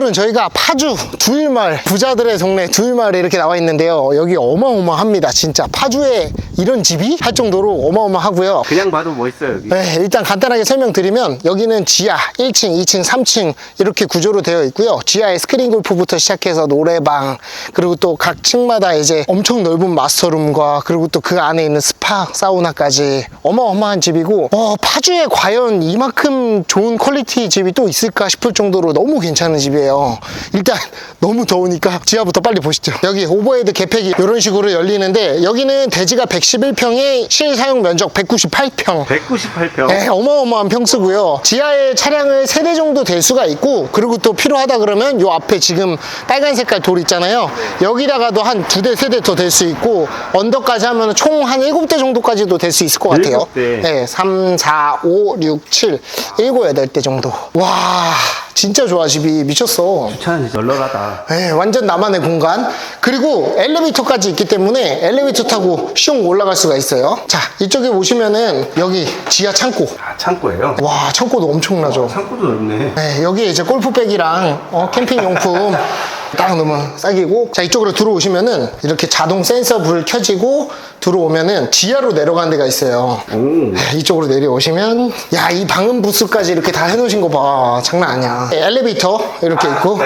자 오늘은 저희가 파주 두일마을 부자들의 동네 두일마을에 이렇게 나와 있는데요 여기 어마어마합니다 진짜 파주에 이런 집이 할 정도로 어마어마하고요 그냥 봐도 멋있어요 여기. 네, 일단 간단하게 설명드리면 여기는 지하 1층, 2층, 3층 이렇게 구조로 되어 있고요. 지하에 스크린 골프부터 시작해서 노래방 그리고 또 각 층마다 이제 엄청 넓은 마스터룸과 그리고 또 그 안에 있는 스파, 사우나까지 어마어마한 집이고 어, 파주에 과연 이만큼 좋은 퀄리티 집이 또 있을까 싶을 정도로 너무 괜찮은 집이에요. 일단 너무 더우니까 지하부터 빨리 보시죠. 여기 오버헤드 개폐기 이런 식으로 열리는데 여기는 대지가 111평에 실사용 면적 198평 198평. 네, 어마어마한 평수고요. 지하에 차량을 세대 정도 될 수가 있고 그리고 또 필요하다 그러면 요 앞에 지금 빨간 색깔 돌 있잖아요. 여기다가도 한 두 대, 세 대 더 될 수 있고 언더까지 하면 총한 일곱 대 정도까지도 될 수 있을 것 같아요. 일곱 대. 네, 3, 4, 5, 6, 7, 7, 8대 정도. 와, 진짜 좋아 집이 미쳤어. 참 널널하다. 네, 완전 나만의 공간. 그리고 엘리베이터까지 있기 때문에 엘리베이터 타고 슝 올라갈 수가 있어요. 자, 이쪽에 보시면은 여기 지하 창고. 아 창고예요. 와, 창고도 엄청나죠. 창고도 넓네. 네, 여기에 이제 골프백이랑 어, 캠핑 용품 딱 넣으면 딱이고 자 이쪽으로 들어오시면은 이렇게 자동 센서 불 켜지고 들어오면은 지하로 내려가는 데가 있어요 오. 네, 이쪽으로 내려오시면 야 이 방음 부스까지 이렇게 다 해놓으신 거봐 장난 아니야 네, 엘리베이터 이렇게 아, 있고.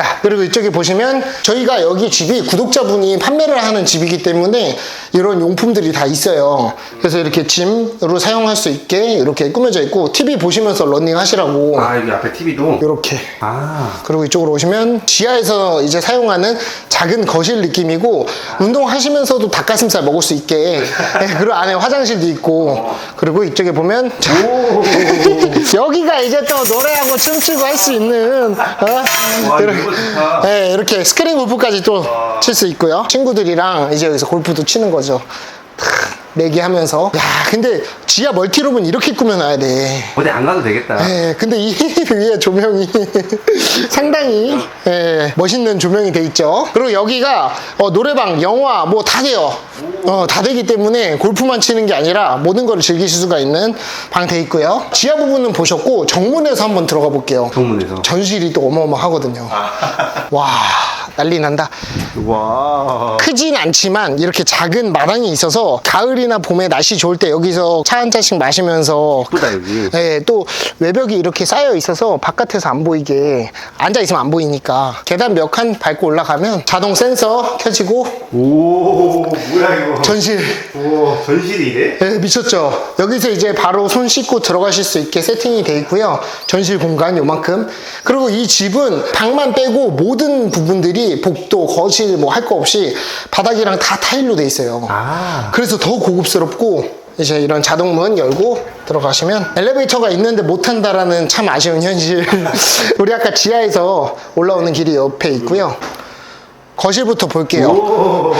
야 그리고 이쪽에 보시면 저희가 여기 집이 구독자분이 판매를 하는 집이기 때문에 이런 용품들이 다 있어요 그래서 이렇게 짐으로 사용할 수 있게 이렇게 꾸며져 있고 TV 보시면서 러닝 하시라고 아 여기 앞에 TV도. 이렇게 아. 그리고 이쪽으로 오시면 지하에서 이제 사용하는 작은 거실 느낌이고 운동하시면서도 닭가슴살 먹을 수 있게. 네, 그리고 안에 화장실도 있고. 그리고 이쪽에 보면 자, 여기가 이제 또 노래하고 춤추고 할 수 있는 어? 와, 이렇게, 이거 좋다. 네, 이렇게 스크린 골프까지 또 칠 수 있고요. 친구들이랑 이제 여기서 골프도 치는 거죠 내기하면서 야 근데 지하 멀티룸은 이렇게 꾸며놔야 돼 어디 안 가도 되겠다. 네, 근데 이 위에 조명이 상당히 예, 멋있는 조명이 돼 있죠. 그리고 여기가 어, 노래방, 영화 뭐 다 돼요. 어, 다 되기 때문에 골프만 치는 게 아니라 모든 거를 즐기실 수가 있는 방 돼 있고요. 지하 부분은 보셨고 정문에서 한번 들어가 볼게요. 정문에서. 전실이 또 어마어마하거든요. 와, 난리 난다. 와. 크진 않지만 이렇게 작은 마당이 있어서 가을이나 봄에 날씨 좋을 때 여기서 차 한 잔씩 마시면서 예쁘다 여기. 네, 또 외벽이 이렇게 쌓여 있어서 바깥에서 안 보이게 앉아 있으면 안 보이니까 계단 몇 칸 밟고 올라가면 자동 센서 켜지고 오 뭐야. 전실 오 전실이 이래? 네, 미쳤죠. 여기서 이제 바로 손 씻고 들어가실 수 있게 세팅이 돼 있고요. 전실 공간 요만큼. 그리고 이 집은 방만 빼고 모든 부분들이 복도, 거실 뭐 할 거 없이 바닥이랑 다 타일로 돼 있어요. 아. 그래서 더 고급스럽고 이제 이런 자동문 열고 들어가시면 엘리베이터가 있는데 못 탄다라는 참 아쉬운 현실. 우리 아까 지하에서 올라오는 길이 옆에 있고요. 거실부터 볼게요. 오.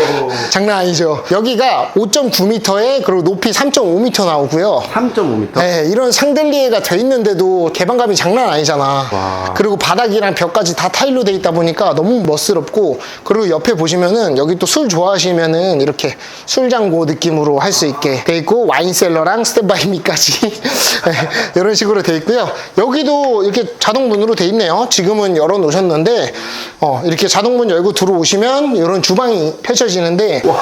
장난 아니죠. 여기가 5.9m에 그리고 높이 3.5m 나오고요. 3.5m. 네, 이런 샹들리에가 돼 있는데도 개방감이 장난 아니잖아. 와. 그리고 바닥이랑 벽까지 다 타일로 돼 있다 보니까 너무 멋스럽고 그리고 옆에 보시면은 여기 또 술 좋아하시면은 이렇게 술장고 느낌으로 할 수 있게 돼 있고 와인셀러랑 스탠바이미까지 네, 이런 식으로 돼 있고요. 여기도 이렇게 자동문으로 돼 있네요. 지금은 열어 놓으셨는데 어, 이렇게 자동문 열고 들어오시 면 이런 주방이 펼쳐지는데 와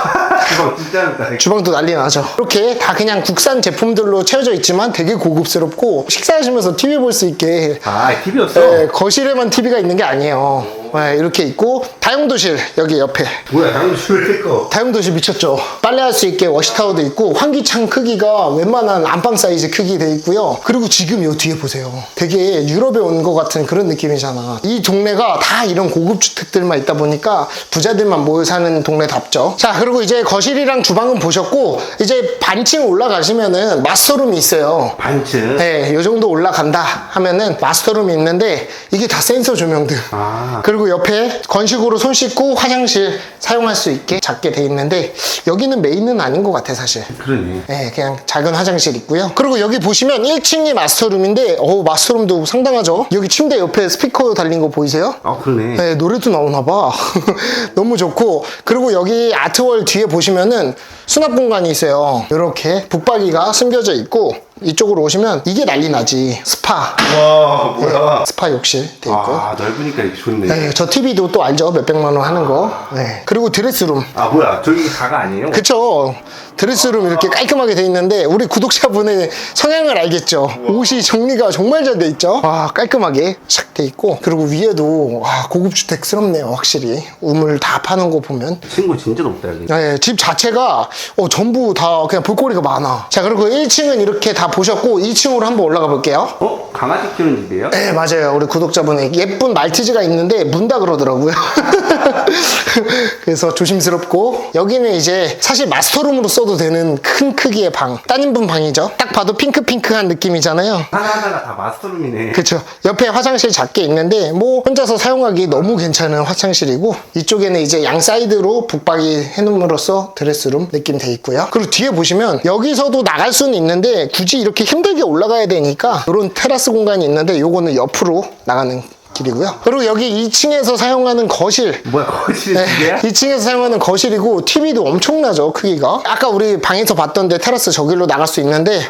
이거 진짜 넓다. 주방도 난리 나죠. 이렇게 다 그냥 국산 제품들로 채워져 있지만 되게 고급스럽고 식사하시면서 TV 볼 수 있게 아 TV였어. 네, 거실에만 TV가 있는 게 아니에요. 네, 이렇게 있고 다용도실 여기 옆에 뭐야 당근 거. 다용도실 미쳤죠. 빨래할 수 있게 워시타워도 있고 환기창 크기가 웬만한 안방 사이즈 크기 돼 있고요. 그리고 지금 요 뒤에 보세요. 되게 유럽에 온 것 같은 그런 느낌이잖아. 이 동네가 다 이런 고급 주택들만 있다 보니까 부자들만 모여 사는 동네답죠. 자 그리고 이제 거실이랑 주방은 보셨고 이제 반층 올라가시면은 마스터룸이 있어요. 반층. 네, 요 정도 올라간다 하면은 마스터룸이 있는데 이게 다 센서 조명들. 아. 그리고 옆에 건식으로 손 씻고 화장실 사용할 수 있게 작게 돼 있는데 여기는 메인은 아닌 것 같아 사실. 그러네. 네, 그냥 작은 화장실 있고요. 그리고 여기 보시면 1층이 마스터룸인데, 어우, 마스터룸도 상당하죠? 여기 침대 옆에 스피커 달린 거 보이세요? 아 그러네. 네, 노래도 나오나 봐. 너무 좋고. 그리고 여기 아트월 뒤에 보시면은 수납 공간이 있어요. 이렇게 북박이가 숨겨져 있고, 이쪽으로 오시면 이게 난리 나지. 스파, 와 뭐야 스파 욕실 돼 있고요. 아 넓으니까 이게 좋네 네, 저 TV도 또 알죠? 몇백만 원 하는 거. 네. 그리고 드레스룸. 아 뭐야 저기 가가 아니에요? 그쵸. 드레스룸 이렇게 깔끔하게 돼 있는데, 우리 구독자분의 성향을 알겠죠? 옷이 정리가 정말 잘 돼 있죠? 와, 깔끔하게 착돼 있고, 그리고 위에도, 와, 고급 주택스럽네요, 확실히. 우물 다 파는 거 보면. 친구 진짜 높다 여기 네, 집 자체가 어, 전부 다 그냥 볼거리가 많아. 자, 그리고 1층은 이렇게 다 보셨고, 2층으로 한번 올라가 볼게요. 어? 강아지 키우는 집이에요? 네, 맞아요. 우리 구독자분이 예쁜 말티즈가 있는데 문다 그러더라고요. 그래서 조심스럽고 여기는 이제 사실 마스터룸으로 써도 되는 큰 크기의 방. 따님분 방이죠. 딱 봐도 핑크핑크한 느낌이잖아요. 하나하나가 다 마스터룸이네 그렇죠. 옆에 화장실 작게 있는데 뭐 혼자서 사용하기 너무 괜찮은 화장실이고 이쪽에는 이제 양 사이드로 북박이 해놓음으로써 드레스룸 느낌 돼 있고요. 그리고 뒤에 보시면 여기서도 나갈 수는 있는데 굳이 이렇게 힘들게 올라가야 되니까 이런 테라스 공간이 있는데 요거는 옆으로 나가는 길이고요. 그리고 여기 2층에서 사용하는 거실. 뭐야 거실이 네, 두 개야? 2층에서 사용하는 거실이고 TV도 엄청나죠 크기가. 아까 우리 방에서 봤던데 테라스 저길로 나갈 수 있는데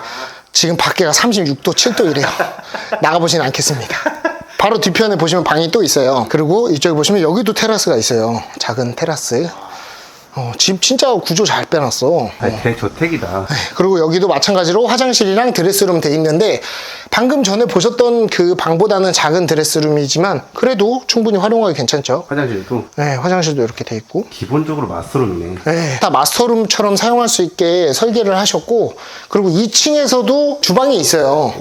지금 밖에가 36도 7도 이래요. 나가보진 않겠습니다. 바로 뒤편에 보시면 방이 또 있어요. 그리고 이쪽에 보시면 여기도 테라스가 있어요. 작은 테라스 어, 집 진짜 구조 잘 빼놨어. 아 대저택이다. 그리고 여기도 마찬가지로 화장실이랑 드레스룸 돼 있는데 방금 전에 보셨던 그 방보다는 작은 드레스룸이지만 그래도 충분히 활용하기 괜찮죠. 화장실도? 네, 화장실도 이렇게 돼 있고. 기본적으로 마스터룸이네. 네, 다 마스터룸처럼 사용할 수 있게 설계를 하셨고 그리고 2층에서도 주방이 있어요.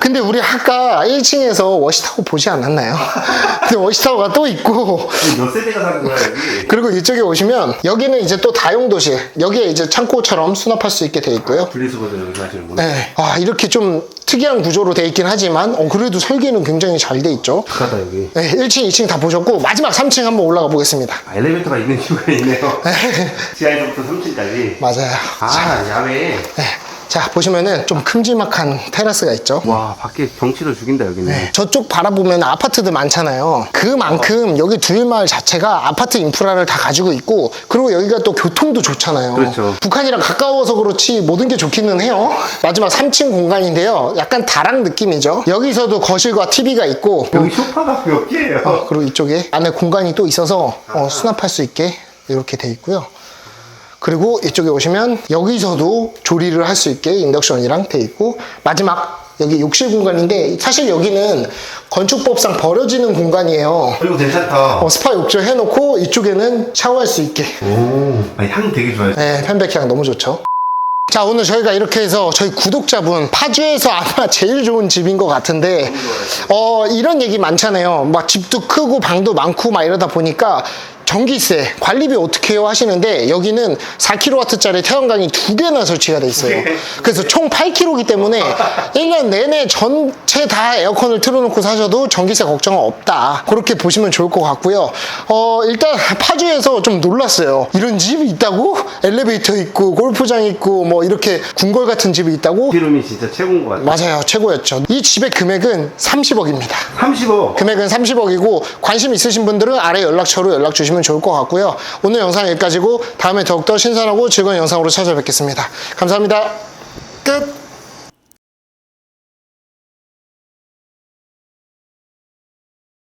근데 우리 아까 1층에서 워시타워 보지 않았나요? 근데 워시타워가 또 있고. 몇 세대가 사는 거야 여기? 그리고 이쪽에 오시면 여기는 이제 또 다용도실 여기에 이제 창고처럼 수납할 수 있게 돼 있고요. 분리수거도 여기 하시는구나 네, 아 이렇게 좀 특이한 구조로 돼 있긴 하지만 어, 그래도 설계는 굉장히 잘 돼 있죠. 북하다 여기 네, 1층, 2층 다 보셨고 마지막 3층 한번 올라가 보겠습니다. 아, 엘리베이터가 있는 이유가 있네요 지하에서부터 3층까지 맞아요. 아 야외 네. 자 보시면은 좀 큼지막한 테라스가 있죠. 와 밖에 경치를 죽인다 여기는 저쪽 바라보면 아파트들 많잖아요. 그만큼 여기 두일마을 자체가 아파트 인프라를 다 가지고 있고 그리고 여기가 또 교통도 좋잖아요. 그렇죠. 북한이랑 가까워서 그렇지 모든 게 좋기는 해요. 마지막 3층 공간인데요. 약간 다락 느낌이죠. 여기서도 거실과 TV가 있고 여기 소파가 몇 개예요 어, 그리고 이쪽에 안에 공간이 또 있어서 어, 수납할 수 있게 이렇게 돼 있고요. 그리고 이쪽에 오시면 여기서도 조리를 할 수 있게 인덕션이랑 돼 있고 마지막 여기 욕실 공간인데 사실 여기는 건축법상 버려지는 공간이에요. 그리고 괜찮다 어, 스파 욕조 해놓고 이쪽에는 샤워할 수 있게. 오 아니, 향 되게 좋아요 네, 편백향 너무 좋죠. 자, 오늘 저희가 이렇게 해서 저희 구독자분 파주에서 아마 제일 좋은 집인 것 같은데, 어, 이런 얘기 많잖아요. 막 집도 크고 방도 많고 막 이러다 보니까 전기세, 관리비 어떻게 해요 하시는데 여기는 4kW짜리 태양광이 두 개나 설치가 돼 있어요. 그래서 총 8kW이기 때문에 1년 내내 전체 다 에어컨을 틀어놓고 사셔도 전기세 걱정은 없다. 그렇게 보시면 좋을 것 같고요. 어, 일단 파주에서 좀 놀랐어요. 이런 집이 있다고? 엘리베이터 있고 골프장 있고 뭐 이렇게 궁궐 같은 집이 있다고? 피룸이 진짜 최고인 것 같아요 맞아요. 최고였죠. 이 집의 금액은 30억입니다. 30억 금액은 30억이고 관심 있으신 분들은 아래 연락처로 연락 주 시면 좋을 것 같고요. 오늘 영상 여기까지고 다음에 더욱더 신선하고 즐거운 영상으로 찾아뵙겠습니다. 감사합니다. 끝!